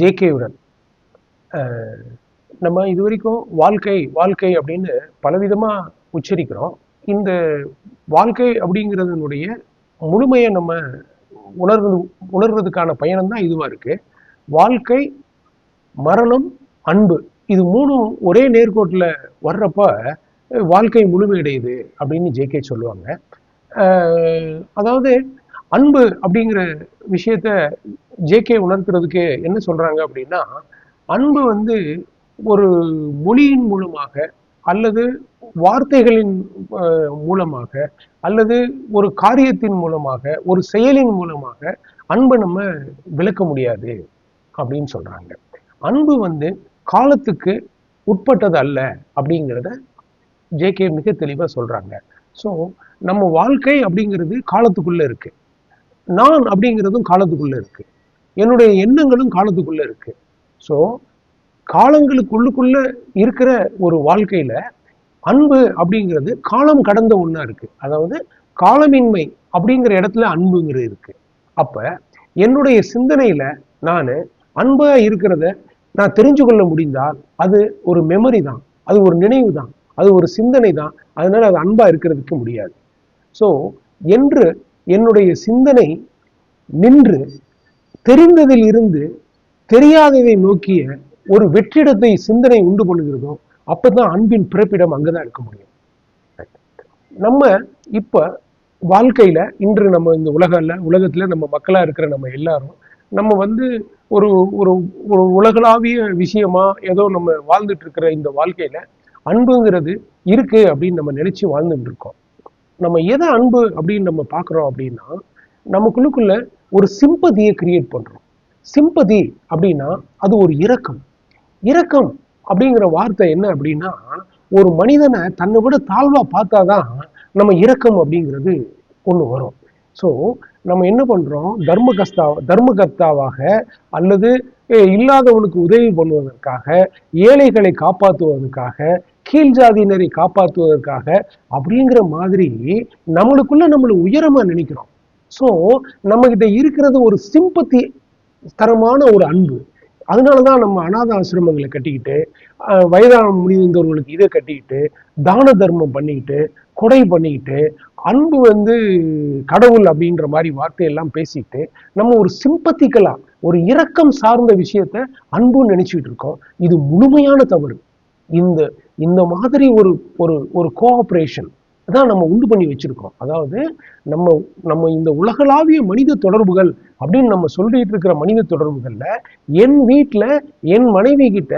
ஜேகேயுடன் நம்ம இது வரைக்கும் வாழ்க்கை வாழ்க்கை அப்படின்னு பலவிதமாக உச்சரிக்கிறோம். இந்த வாழ்க்கை அப்படிங்கிறதுனுடைய முழுமையை நம்ம உணர்வது உணர்வதுக்கான பயணம் தான் இதுவாக இருக்குது வாழ்க்கை மரணம் அன்பு இது மூணும் ஒரே நேர்கோட்டில் வர்றப்ப வாழ்க்கை முழுமையடையுது அப்படின்னு ஜேகே சொல்லுவாங்க. அதாவது அன்பு அப்படிங்கிற விஷயத்த ஜேகே உணர்த்துறதுக்கு என்ன சொல்றாங்க அப்படின்னா அன்பு வந்து ஒரு மொழியின் மூலமாக அல்லது வார்த்தைகளின் மூலமாக அல்லது ஒரு காரியத்தின் மூலமாக ஒரு செயலின் மூலமாக அன்பை நம்ம விளக்க முடியாது அப்படின்னு சொல்றாங்க. அன்பு வந்து காலத்துக்கு உட்பட்டது அல்ல அப்படிங்கிறத ஜேகே மிக தெளிவாக சொல்றாங்க. ஸோ நம்ம வாழ்க்கை அப்படிங்கிறது காலத்துக்குள்ள இருக்கு. நான் அப்படிங்கிறதும் காலத்துக்குள்ள இருக்கு. என்னுடைய எண்ணங்களும் காலத்துக்குள்ள இருக்கு. ஸோ காலங்களுக்குள்ளுக்குள்ள இருக்கிற ஒரு வாழ்க்கையில அன்பு அப்படிங்கிறது காலம் கடந்த ஒண்ணா இருக்கு. அதாவது காலமின்மை அப்படிங்கிற இடத்துல அன்புங்கிறது இருக்கு. அப்ப என்னுடைய சிந்தனையில நான் அன்பா இருக்கிறத நான் தெரிஞ்சு கொள்ள முடிந்தால் அது ஒரு மெமரி தான். அது ஒரு நினைவு தான். அது ஒரு சிந்தனை தான். அதனால அது அன்பா இருக்கிறதுக்கு முடியாது. ஸோ என்று என்னுடைய சிந்தனை நின்று தெரிந்ததில் இருந்து தெரியாததை நோக்கிய ஒரு வெற்றிடத்தை சிந்தனை உண்டு பண்ணுகிறதோ அப்பதான் அன்பின் பிறப்பிடம் அங்கதான் இருக்க முடியும். நம்ம இப்ப வாழ்க்கையில இன்று நம்ம இந்த உலகில் உலகத்துல நம்ம மக்களா இருக்கிற நம்ம எல்லாரும் நம்ம வந்து ஒரு ஒரு ஒரு உலகளாவிய விஷயமா ஏதோ நம்ம வாழ்ந்துட்டு இருக்கிற இந்த வாழ்க்கையில அன்புங்கிறது இருக்கு அப்படின்னு நம்ம நினைச்சு வாழ்ந்துட்டு இருக்கோம். நம்ம எதை அன்பு அப்படின்னு நம்ம பார்க்குறோம் அப்படின்னா நமக்குள்ளுக்குள்ள ஒரு சிம்பதியை கிரியேட் பண்றோம். சிம்பதி அப்படின்னா அது ஒரு இரக்கம். இரக்கம் அப்படிங்கிற வார்த்தை என்ன அப்படின்னா ஒரு மனிதனை தன்னை விட தாழ்வா பார்த்தாதான் நம்ம இரக்கம் அப்படிங்கிறது ஒண்ணு வரும். ஸோ நம்ம என்ன பண்றோம்? தர்மகஸ்தா தர்மகர்த்தாவாக அல்லது இல்லாதவனுக்கு உதவி பண்ணுவதற்காக ஏழைகளை காப்பாற்றுவதற்காக கீழ் ஜாதியினரை காப்பாற்றுவதற்காக அப்படிங்கிற மாதிரி நம்மளுக்குள்ள நம்மளை உயரமா நினைக்கிறோம். ஸோ நம்ம கிட்ட இருக்கிறது ஒரு சிம்பத்தி தரமான ஒரு அன்பு. அதனாலதான் நம்ம அநாத ஆசிரமங்களை கட்டிக்கிட்டு வயதான முடிந்தவர்களுக்கு இதை கட்டிக்கிட்டு தான தர்மம் பண்ணிக்கிட்டு கொடை பண்ணிக்கிட்டு அன்பு வந்து கடவுள் அப்படின்ற மாதிரி வார்த்தையெல்லாம் பேசிட்டு நம்ம ஒரு சிம்பத்திக்கலா ஒரு இரக்கம் சார்ந்த விஷயத்த அன்புன்னு நினைச்சிட்டு இருக்கோம். இது முழுமையான தவறு. இந்த இந்த மாதிரி ஒரு ஒரு ஒரு கோஆப்ரேஷன் தான் நம்ம உண்டு பண்ணி வச்சிருக்கோம் அதாவது நம்ம நம்ம இந்த உலகளாவிய மனித தொடர்புகள் அப்படின்னு நம்ம சொல்லிட்டு இருக்கிற மனித தொடர்புகள்ல என் வீட்டில் என் மனைவி கிட்ட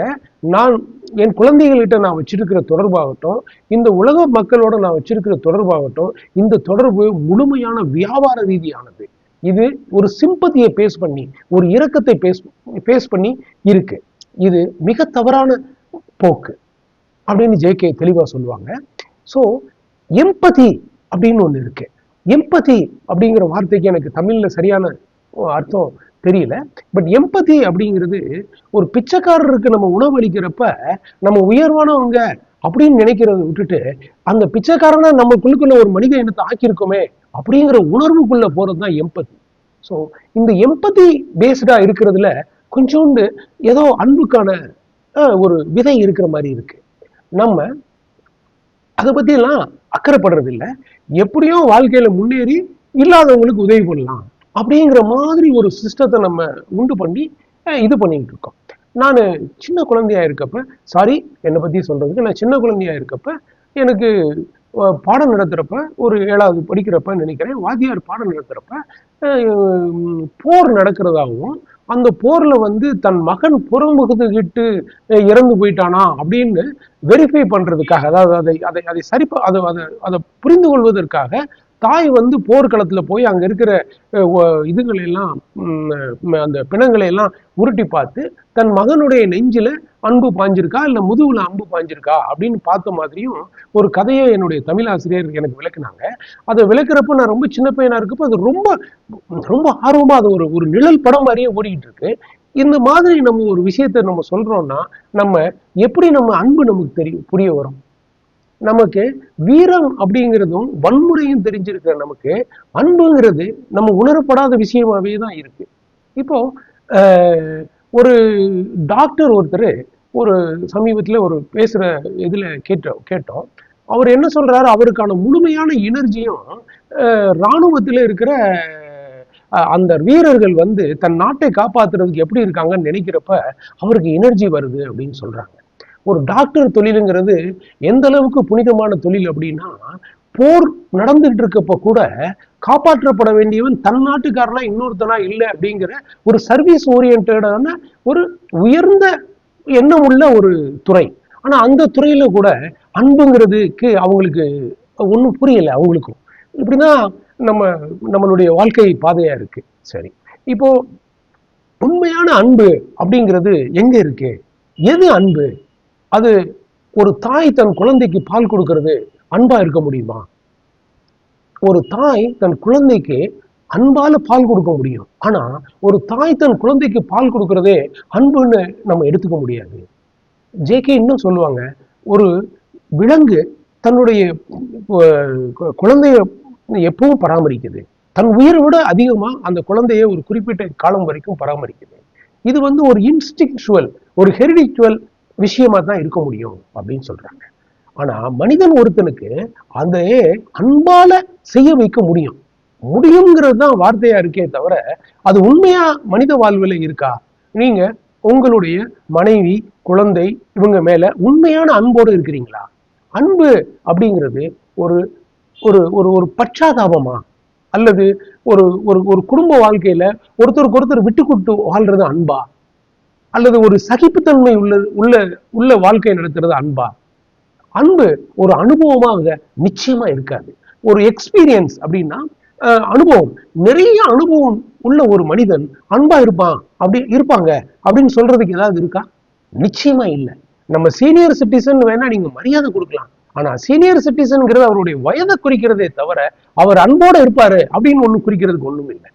நான் என் குழந்தைகள்கிட்ட நான் வச்சிருக்கிற தொடர்பாகட்டும் இந்த உலக மக்களோட நான் வச்சிருக்கிற தொடர்பாகட்டும் இந்த தொடர்பு முழுமையான வியாபார ரீதியானது. இது ஒரு சிம்பத்தியை பேஸ் பண்ணி ஒரு இரக்கத்தை பேஸ் பேஸ் பண்ணி இருக்கு. இது மிக தவறான போக்கு. அப்படின்னு ஜேகே தெளிவாக சொல்லுவாங்க. ஸோ எம்பதி அப்படின்னு ஒன்று இருக்கு. எம்பதி அப்படிங்கிற வார்த்தைக்கு எனக்கு தமிழில் சரியான அர்த்தம் தெரியல. பட் எம்பதி அப்படிங்கிறது ஒரு பிச்சைக்காரருக்கு நம்ம உணவளிக்கிறப்ப நம்ம உயர்வானவங்க அப்படின்னு நினைக்கிறத விட்டுட்டு அந்த பிச்சைக்காரனா நம்மளுக்குள்ளுக்குள்ள ஒரு மனித இனத்தை ஆக்கியிருக்கோமே அப்படிங்கிற உணர்வுக்குள்ள போறது தான் எம்பதி ஸோ இந்த எம்பதி பேஸ்டா இருக்கிறதுல கொஞ்சோண்டு ஏதோ அன்புக்கான ஒரு விதை இருக்கிற மாதிரி இருக்கு. நம்ம அதை பத்தியெல்லாம் அக்கறைப்படுறது இல்லை எப்படியும் வாழ்க்கையில முன்னேறி இல்லாதவங்களுக்கு உதவி பண்ணலாம் அப்படிங்கிற மாதிரி ஒரு சிஸ்டத்தை நம்ம உண்டு பண்ணி இது பண்ணிட்டு இருக்கோம். நான் சின்ன குழந்தையா இருக்கப்ப சாரி என்னை பத்தி சொல்றதுக்கு நான் சின்ன குழந்தையா இருக்கப்ப எனக்கு பாடம் நடத்துறப்ப ஒரு ஏழாவது படிக்கிறப்ப நினைக்கிறேன் வாத்தியார் பாடம் நடத்துறப்ப போர் நடக்கிறதாகவும் அந்த போர்ல வந்து தன் மகன் புறமுகத்துக்கிட்டு இறந்து போயிட்டானா அப்படின்னு வெரிஃபை பண்றதுக்காக அதாவது அதை அதை அதை சரிப்பா அதை அதை அதை புரிந்து கொள்வதற்காக தாய் வந்து போர்க்களத்துல போய் அங்க இருக்கிற அஹ், இதுகளை எல்லாம் அந்த பிணங்களை எல்லாம் உருட்டி பார்த்து தன் மகனுடைய நெஞ்சில அன்பு பாஞ்சிருக்கா இல்ல முதுகுல அம்பு பாஞ்சிருக்கா அப்படின்னு பார்த்த மாதிரியும் ஒரு கதையை என்னுடைய தமிழ் ஆசிரியர் எனக்கு விளக்குனாங்க. அதை விளக்குறப்ப நான் ரொம்ப சின்ன பையனா இருக்கப்ப அது ரொம்ப ரொம்ப ஆர்வமா அது ஒரு ஒரு நிழல் படம் மாதிரியே ஓடிக்கிட்டு இருக்கு. இந்த மாதிரி நம்ம ஒரு விஷயத்தை நம்ம சொல்றோம்னா நம்ம எப்படி நம்ம அன்பு நமக்கு தெரியும் புரிய வரும்? நமக்கு வீரம் அப்படிங்கிறதும் வன்முறையும் தெரிஞ்சிருக்கிற நமக்கு அன்புங்கிறது நம்ம உணரப்படாத விஷயமாவே தான் இருக்கு. இப்போ ஒரு டாக்டர் ஒருத்தர் ஒரு சமீபத்தில் ஒரு பேசுகிற இதில் கேட்டோம் கேட்டோம். அவர் என்ன சொல்றாரு? அவருக்கான முழுமையான எனர்ஜியும் இராணுவத்தில் இருக்கிற அந்த வீரர்கள் வந்து தன் நாட்டை காப்பாத்துறதுக்கு எப்படி இருக்காங்கன்னு நினைக்கிறப்ப அவருக்கு எனர்ஜி வருது அப்படின்னு சொல்றாங்க. ஒரு டாக்டர் தொழிலுங்கிறது எந்த அளவுக்கு புனிதமான தொழில் அப்படின்னா போர் நடந்துகிட்டு இருக்கப்ப கூட காப்பாற்றப்பட வேண்டியவன் தன் நாட்டுக்காரனா இன்னொருத்தனா இல்லை அப்படிங்கிற ஒரு சர்வீஸ் ஓரியன்டான ஒரு உயர்ந்த எண்ணம் உள்ள ஒரு துறை. ஆனா அந்த துறையில கூட அன்புங்கிறதுக்கு அவங்களுக்கு ஒன்றும் புரியல அவங்களுக்கும். இப்படிதான் நம்ம நம்மளுடைய வாழ்க்கை பாதையா இருக்கு. சரி. இப்போ உண்மையான அன்பு அப்படிங்கிறது எங்க இருக்கு? எது அன்பு? அது ஒரு தாய் தன் குழந்தைக்கு பால் கொடுக்கிறது அன்பா இருக்க முடியுமா? ஒரு தாய் தன் குழந்தைக்கு அன்பால பால் கொடுக்க முடியும். ஆனா ஒரு தாய் தன் குழந்தைக்கு பால் கொடுக்கறதே அன்புன்னு நம்ம எடுத்துக்க முடியாது. ஜேகே இன்னும் சொல்லுவாங்க ஒரு விலங்கு தன்னுடைய குழந்தைய எப்பவும் பராமரிக்குது. தன் உயிரை விட அதிகமா அந்த குழந்தைய ஒரு குறிப்பிட்ட காலம் வரைக்கும் பராமரிக்குது. இது வந்து ஒரு இன்ஸ்டிங்ஷுவல் ஒரு ஹெரிடிச்சுவல் விஷயமா தான் இருக்க முடியும் அப்படின்னு சொல்றாங்க. ஆனா மனிதன் ஒருத்தனுக்கு அந்த அன்பால செய்ய வைக்க முடியும். முடியுங்கிறது தான் வார்த்தையா இருக்கே தவிர அது உண்மையா மனித வாழ்வில் இருக்கா? நீங்க உங்களுடைய மனைவி குழந்தை இவங்க மேல உண்மையான அன்போடு இருக்கிறீங்களா? அன்பு அப்படிங்கிறது ஒரு ஒரு ஒரு ஒரு பச்சாதாபமா? அல்லது ஒரு ஒரு ஒரு குடும்ப வாழ்க்கையில ஒருத்தருக்கு ஒருத்தர் விட்டு கொடுத்து வாழ்றது அன்பா? அல்லது ஒரு சகிப்புத்தன்மை உள்ள உள்ள உள்ள வாழ்க்கை நடத்துறது அன்பா? அன்பு ஒரு அனுபவமாக நிச்சயமா இருக்காது. ஒரு எக்ஸ்பீரியன்ஸ் அப்படின்னா அனுபவம். நிறைய அனுபவம் உள்ள ஒரு மனிதன் அன்பா இருப்பான் அப்படி இருப்பாங்க அப்படின்னு சொல்றதுக்கு ஏதாவது இருக்கா? நிச்சயமா இல்லை. நம்ம சீனியர் சிட்டிசன் வேணா நீங்க மரியாதை கொடுக்கலாம். ஆனா சீனியர் சிட்டிசன்ங்கிறது அவருடைய வயதை குறிக்கிறதே தவிர அவர் அன்போட இருப்பாரு அப்படின்னு ஒண்ணு குறிக்கிறதுக்கு ஒண்ணும் இல்லை